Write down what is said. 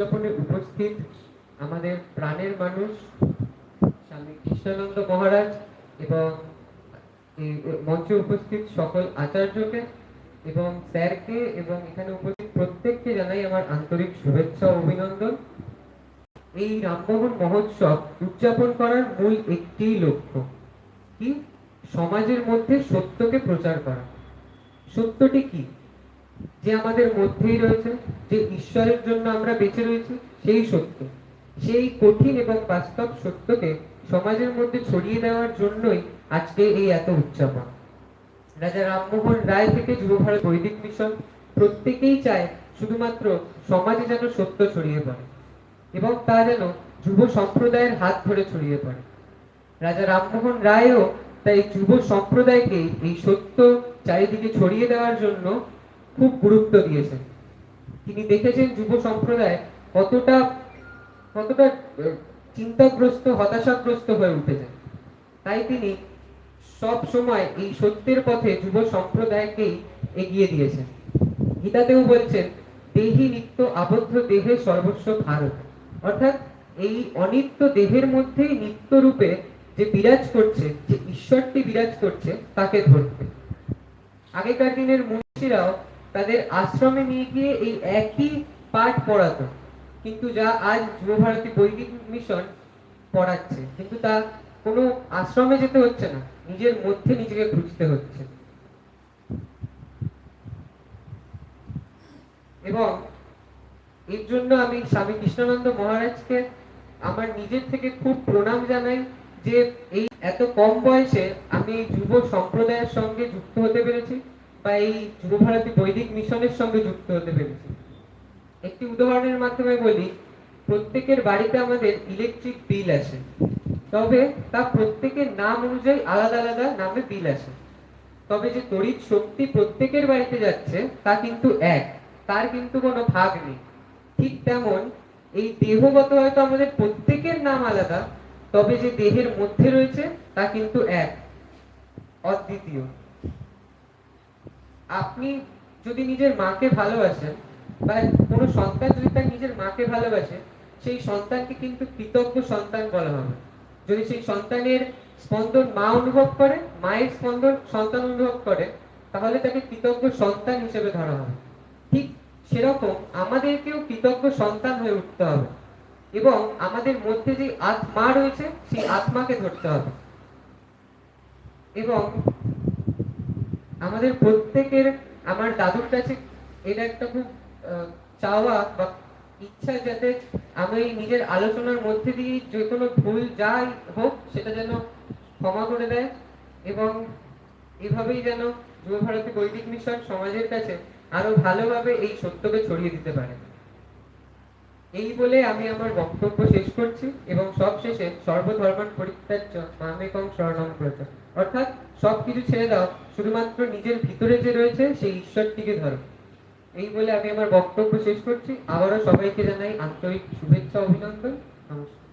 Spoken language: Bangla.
উদযাপনে উপস্থিত আমাদের প্রাণের মানুষ, স্বামী কৃষ্ণানন্দ মহারাজ এবং মঞ্চে উপস্থিত সকল আচার্যকে এবং স্যারকে এবং এখানে উপস্থিত প্রত্যেককে জানাই আমার আন্তরিক শুভেচ্ছা অভিনন্দন। এই রামমোহন মহোৎসব উদযাপন করার মূল একটিই লক্ষ্য, কি? সমাজের মধ্যে সত্যকে প্রচার করা। সত্যটি কি? যে আমাদের মধ্যেই রয়েছে। যে ঈশ্বরের জন্য আমরা বেঁচে রয়েছি, সেই সত্য। সেই কঠিন এবং বাস্তব সত্যকে সমাজের মধ্যে ছড়িয়ে দেওয়ার জন্যই আজকে এই এত উদযাপন। রাজা রামমোহন রায় থেকে যুব ভারত বৈদিক মিশন প্রত্যেকেই চায় শুধুমাত্র সমাজে যেন সত্য ছড়িয়ে পড়ে এবং তা যেন যুব সম্প্রদায়ের হাত ধরে ছড়িয়ে পড়ে। রাজা রামমোহন রায়ও তাই যুব সম্প্রদায়কে এই সত্য চারিদিকে ছড়িয়ে দেওয়ার জন্য খুব গুরুত্ব দিয়েছেন। তিনি দেখেছেন যুব সম্প্রদায় কতটা কতটা চিন্তাগ্রস্ত, হতাশাগ্রস্ত হয়ে উঠেছে। তাই তিনি সব সময় এই সত্যের পথে যুব সম্প্রদায়কেই এগিয়ে দিয়েছেন। গীতাতেও বলছেন, দেহি নিত্য আবদ্ধ দেহে সর্বস্ব ভারত। অর্থাৎ এই অনিত্য দেহের মধ্যেই নিত্য রূপে যে বিরাজ করছে, যে ঈশ্বরটি বিরাজ করছে, তাকে ধরতে আগেকার দিনের মুন্সিরাও তাদের আশ্রমে নিয়ে গিয়ে এই একই পাঠ পড়াতো। কিন্তু যা আজ যুবভারতী বৈদিক মিশন পড়াচ্ছে। কিন্তু তা কোনো আশ্রমে যেতে হচ্ছে না, নিজের মধ্যে নিজেকে খুঁজতে হচ্ছে। এবং এর জন্য আমি স্বামী কৃষ্ণানন্দ মহারাজকে আমার নিজের থেকে খুব প্রণাম জানাই যে এই এত কম বয়সে আমি এই যুব সম্প্রদায়ের সঙ্গে যুক্ত হতে পেরেছি। বা এই যুব ভারতী বৈদিক মিশনের সঙ্গে যুক্ত হতে পেরেছি। একটি উদাহরণের মাধ্যমে বলি, প্রত্যেকের বাড়িতে আমাদের ইলেকট্রিক বিল আসে। তবে তা প্রত্যেকের নাম অনুযায়ী আলাদা আলাদা নামে বিল আসে। তবে যে তড়িৎ শক্তি প্রত্যেকের বাড়িতে যাচ্ছে, তা কিন্তু এক। তার কিন্তু কোনো ভাগ নেই। ঠিক তেমন এই দেহগত হয়তো আমাদের প্রত্যেকের নাম আলাদা, তবে যে দেহের মধ্যে রয়েছে, তা কিন্তু এক। অদ্বিতীয়। আপনি যদি নিজের মাকে ভালোবাসেন, বা কোনো সন্তান যদি তার নিজের মাকে ভালোবাসে, সেই সন্তানকে কিন্তু কৃতজ্ঞ সন্তান বলা হবে। যদি সেই সন্তানের স্পন্দন মা অনুভব করে, মায়ের স্পন্দন সন্তান অনুভব করে, তাহলে তাকে কৃতজ্ঞ সন্তান হিসেবে ধরা হবে। ঠিক সেরকম আমাদেরকেও কৃতজ্ঞ সন্তান হয়ে উঠতে হবে। এবং আমাদের মধ্যে যে আত্মা রয়েছে, সেই আত্মাকে ধরতে হবে। এবং আমাদের প্রত্যেকের, আমার দাদুর কাছে এটা একটা খুব চাওয়া বা ইচ্ছা যাতে আমি নিজের আলোচনার মধ্যে দিয়ে যে কোনো ভুল যাই হোক, সেটা যেন ক্ষমা করে দেয় এবং এভাবেই যেন যুব ভারতী বৈদিক মিশন সমাজের কাছে আরও ভালোভাবে এই সত্যকে ছড়িয়ে দিতে পারে। এই বলে আমি আমার বক্তব্য শেষ করছি এবং সব শেষে সর্বধর্মান পরিত্যাজ্য, মামেকং শরণম ব্রত অর্থাৎ সবকিছু ছেড়ে দাও, শুধুমাত্র নিজের ভিতরে যে রয়েছে সেই ঈশ্বরটিকে ধরো। এই বলে আমি আমার বক্তব্য শেষ করছি। আবারও সবাইকে জানাই আন্তরিক শুভেচ্ছা, অভিনন্দন। নমস্কার।